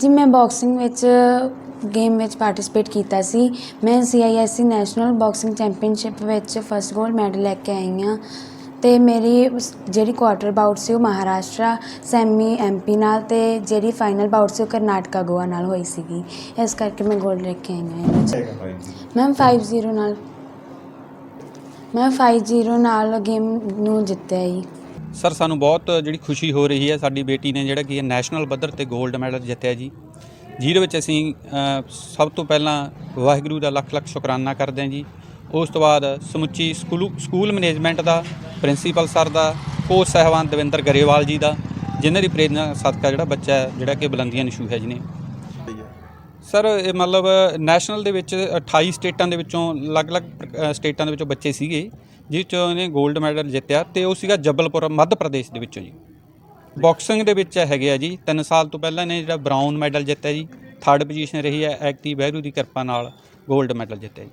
ਜੀ, ਮੈਂ ਬਾਕਸਿੰਗ ਵਿੱਚ ਗੇਮ ਵਿੱਚ ਪਾਰਟਿਸਿਪੇਟ ਕੀਤਾ ਸੀ। ਮੈਂ ਸੀਆਈਐਸਸੀ ਨੈਸ਼ਨਲ ਬਾਕਸਿੰਗ ਚੈਂਪੀਅਨਸ਼ਿਪ ਵਿੱਚ ਫਸਟ ਗੋਲਡ ਮੈਡਲ ਲੈ ਕੇ ਆਈ ਹਾਂ। ਅਤੇ ਮੇਰੀ ਉਸ- ਜਿਹੜੀ ਕੁਆਟਰ ਬਾਊਟ ਸੀ ਉਹ ਮਹਾਰਾਸ਼ਟਰ ਸੈਮੀ ਐਮਪੀ ਨਾਲ ਅਤੇ ਜਿਹੜੀ ਫਾਈਨਲ ਬਾਊਟ ਸੀ ਉਹ ਕਰਨਾਟਕਾ ਗੋਆ ਨਾਲ ਹੋਈ ਸੀਗੀ। ਇਸ ਕਰਕੇ ਮੈਂ ਗੋਲਡ ਲੈ ਕੇ ਆਈ ਹਾਂ। ਮੈਮ 5-0 ਨਾਲ, ਮੈਂ 5-0 ਨਾਲ ਗੇਮ ਨੂੰ ਜਿੱਤਿਆ ਜੀ। ਸਰ ਸਾਨੂੰ ਬਹੁਤ ਜਿਹੜੀ ਖੁਸ਼ੀ ਹੋ ਰਹੀ ਹੈ, ਸਾਡੀ ਬੇਟੀ ਨੇ ਜਿਹੜਾ ਕਿ ਨੈਸ਼ਨਲ ਪੱਧਰ ਤੇ 골ਡ ਮੈਡਲ ਜਿੱਤਿਆ ਜੀ। ਜਿਹਦੇ ਵਿੱਚ ਅਸੀਂ ਸਭ ਤੋਂ ਪਹਿਲਾਂ ਵਾਹਿਗੁਰੂ ਦਾ ਲੱਖ ਲੱਖ ਸ਼ੁਕਰਾਨਾ ਕਰਦੇ ਹਾਂ ਜੀ। ਉਸ ਤੋਂ ਬਾਅਦ ਸਮੁੱਚੀ ਸਕੂਲ ਸਕੂਲ ਮੈਨੇਜਮੈਂਟ ਦਾ ਪ੍ਰਿੰਸੀਪਲ ਸਰ ਦਾ ਕੋਚ ਸਹਿਬਾਨ ਦਵਿੰਦਰ ਗਰੇਵਾਲ ਜੀ ਦਾ ਜਿਨ੍ਹਾਂ ਦੀ ਪ੍ਰੇਰਨਾ ਸਦਕਾ ਜਿਹੜਾ ਬੱਚਾ ਹੈ, ਜਿਹੜਾ ਕਿ ਬੁਲੰਦੀਆਂ ਨਿਸ਼ੂ ਹੈ ਜੀ ਨੇ। ਸਰ ਇਹ ਮਤਲਬ ਨੈਸ਼ਨਲ ਦੇ ਵਿੱਚ 28 ਸਟੇਟਾਂ ਦੇ ਵਿੱਚੋਂ ਅਲੱਗ-ਅਲੱਗ ਅ, ਸਟੇਟਾਂ ਦੇ ਵਿੱਚੋਂ ਬੱਚੇ ਸੀਗੇ ਜਿਸ 'ਚੋਂ ਇਹਨੇ 골ਡ ਮੈਡਲ ਜਿੱਤਿਆ ਤੇ ਉਹ ਸੀਗਾ ਜਬਲਪੁਰ ਮੱਧ ਪ੍ਰਦੇਸ਼ ਦੇ ਵਿੱਚੋਂ ਜੀ। ਬਾਕਸਿੰਗ ਦੇ ਵਿੱਚ ਹੈਗੇ ਆ ਜੀ 3 ਸਾਲ ਤੋਂ ਪਹਿਲਾਂ ਇਹਨੇ ਜਿਹੜਾ ਬ੍ਰਾਊਨ ਮੈਡਲ ਜਿੱਤਿਆ ਜੀ ਥਰਡ ਪੋਜੀਸ਼ਨ ਰਹੀ ਹੈ ਐਕਟੀ ਬਹਿਰੂ ਦੀ ਕਿਰਪਾ ਨਾਲ 골ਡ ਮੈਡਲ ਜਿੱਤਿਆ ਜੀ।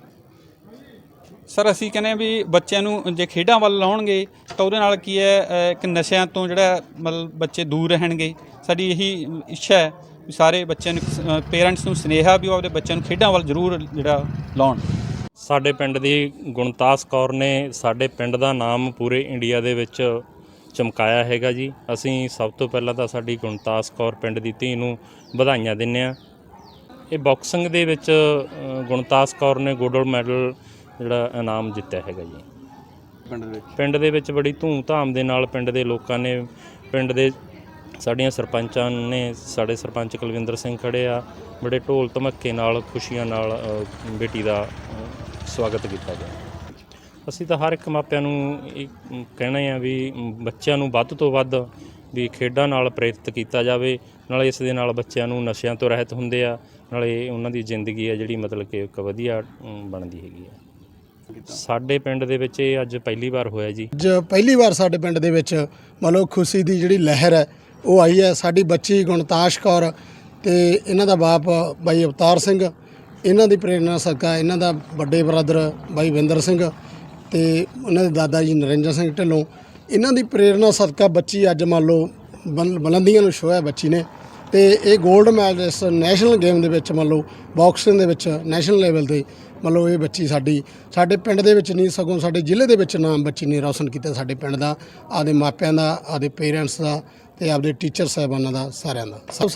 ਸਰ, ਅਸੀਂ ਕਹਿੰਦੇ ਹਾਂ ਵੀ ਬੱਚਿਆਂ ਨੂੰ ਜੇ ਖੇਡਾਂ ਵੱਲ ਲਾਉਣਗੇ, ਤਾਂ ਉਹਦੇ ਨਾਲ ਕੀ ਹੈ ਇੱਕ ਨਸ਼ਿਆਂ ਤੋਂ ਜਿਹੜਾ ਮਤਲਬ ਬੱਚੇ ਦੂਰ ਰਹਿਣਗੇ। ਸਾਡੀ ਇਹੀ ਇੱਛਾ ਹੈ ਵੀ ਸਾਰੇ ਬੱਚਿਆਂ ਨੂੰ ਪੇਰੈਂਟਸ ਨੂੰ ਸੁਨੇਹਾ ਵੀ ਉਹ ਆਪਦੇ ਬੱਚਿਆਂ ਨੂੰ ਖੇਡਾਂ ਵੱਲ ਜ਼ਰੂਰ ਜਿਹੜਾ ਲਾਉਣ। ਸਾਡੇ ਪਿੰਡ ਦੀ ਗੁਣਤਾਸ ਕੌਰ ਨੇ ਸਾਡੇ ਪਿੰਡ ਦਾ ਨਾਮ ਪੂਰੇ ਇੰਡੀਆ ਦੇ ਵਿੱਚ ਚਮਕਾਇਆ ਹੈਗਾ ਜੀ। ਅਸੀਂ ਸਭ ਤੋਂ ਪਹਿਲਾਂ ਤਾਂ ਸਾਡੀ ਗੁਣਤਾਸ ਕੌਰ ਪਿੰਡ ਦੀ ਧੀ ਨੂੰ ਵਧਾਈਆਂ ਦਿੰਨੇ ਆ ਇਹ ਬਾਕਸਿੰਗ ਦੇ ਵਿੱਚ ਗੁਣਤਾਸ ਕੌਰ ਨੇ ਗੋਲਡ ਮੈਡਲ ਜਿਹੜਾ ਇਨਾਮ ਜਿੱਤਿਆ ਹੈਗਾ ਜੀ। ਪਿੰਡ ਦੇ ਵਿੱਚ? ਪਿੰਡ ਦੇ ਵਿੱਚ ਬੜੀ ਧੂਮ-ਧਾਮ ਦੇ ਨਾਲ ਪਿੰਡ ਦੇ ਲੋਕਾਂ ਨੇ ਪਿੰਡ ਦੇ ਸਾਡੀਆਂ ਸਰਪੰਚਾਂ ਨੇ ਸਾਡੇ ਸਰਪੰਚ ਕੁਲਵਿੰਦਰ ਸਿੰਘ ਖੜੇ ਆ ਬੜੇ ਢੋਲ ਧਮੱਕੇ ਨਾਲ ਖੁਸ਼ੀਆਂ ਨਾਲ ਅ, ਬੇਟੀ ਦਾ ਅ, ਸਵਾਗਤ ਕੀਤਾ ਗਿਆ। ਅਸੀਂ ਤਾਂ ਹਰ ਇੱਕ ਮਾਪਿਆਂ ਨੂੰ ਇਹ ਕਹਿਣਾ ਆ ਵੀ ਬੱਚਿਆਂ ਨੂੰ ਵੱਧ ਤੋਂ ਵੱਧ ਵੀ ਖੇਡਾਂ ਨਾਲ ਪ੍ਰੇਰਿਤ ਕੀਤਾ ਜਾਵੇ ਨਾਲੇ ਇਸ ਦੇ ਨਾਲ ਬੱਚਿਆਂ ਨੂੰ ਨਸ਼ਿਆਂ ਤੋਂ ਰਹਿਤ ਹੁੰਦੇ ਆ ਨਾਲੇ ਉਹਨਾਂ ਦੀ ਜ਼ਿੰਦਗੀ ਆ ਜਿਹੜੀ ਮਤਲਬ ਕਿ ਇੱਕ ਵਧੀਆ ਅਮ, ਬਣਦੀ ਹੈਗੀ ਆ। ਸਾਡੇ ਪਿੰਡ ਦੇ ਵਿੱਚ ਇਹ ਅੱਜ ਪਹਿਲੀ ਵਾਰ ਹੋਇਆ ਜੀ। ਅੱਜ ਪਹਿਲੀ ਵਾਰ ਸਾਡੇ ਪਿੰਡ ਦੇ ਵਿੱਚ ਮੰਨ ਲਓ ਖੁਸ਼ੀ ਦੀ ਜਿਹੜੀ ਲਹਿਰ ਹੈ ਉਹ ਆਈ ਹੈ। ਸਾਡੀ ਬੱਚੀ ਗੁਣਤਾਸ਼ ਕੌਰ ਤੇ ਇਹਨਾਂ ਦਾ ਬਾਪ ਬਾਈ ਅਵਤਾਰ ਸਿੰਘ ਇਹਨਾਂ ਦੀ ਪ੍ਰੇਰਣਾ ਸਦਕਾ ਇਹਨਾਂ ਦਾ ਵੱਡੇ ਬ੍ਰਦਰ ਬਾਈ ਵਿੰਦਰ ਸਿੰਘ ਤੇ ਉਹਨਾਂ ਦੇ ਦਾਦਾ ਜੀ ਨਰਿੰਦਰ ਸਿੰਘ ਢਿੱਲੋਂ। ਇਹਨਾਂ ਦੀ ਪ੍ਰੇਰਣਾ ਸਦਕਾ ਬੱਚੀ ਅੱਜ ਮੰਨ ਲਓ ਬਲ- ਬੁਲੰਦੀਆਂ ਨੂੰ ਛੋਇਆ ਬੱਚੀ ਨੇ ਤੇ ਇਹ 골ਡ ਮੈਡਲ ਇਸ ਨੈਸ਼ਨਲ ਗੇਮ ਦੇ ਵਿੱਚ ਮੰਨ ਲਓ ਬਾਕਸਿੰਗ ਦੇ ਵਿੱਚ ਨੈਸ਼ਨਲ ਲੈਵਲ ਤੇ ਮਤਲਬ ਇਹ ਬੱਚੀ ਸਾਡੀ, ਸਾਡੇ ਪਿੰਡ ਦੇ ਵਿੱਚ ਨਹੀਂ, ਸਗੋਂ ਸਾਡੇ ਜ਼ਿਲ੍ਹੇ ਦੇ ਵਿੱਚ ਨਾਮ ਬੱਚੀ ਨੇ ਰੌਸ਼ਨ ਕੀਤਾ ਸਾਡੇ ਪਿੰਡ ਦਾ, ਆਪਦੇ ਮਾਪਿਆਂ ਦਾ, ਆਪਦੇ ਪੇਰੈਂਟਸ ਦਾ ਤੇ ਆਪਦੇ ਟੀਚਰ ਸਾਹਿਬਾਨਾਂ ਦਾ ਸਾਰਿਆਂ ਦਾ। ਸਭ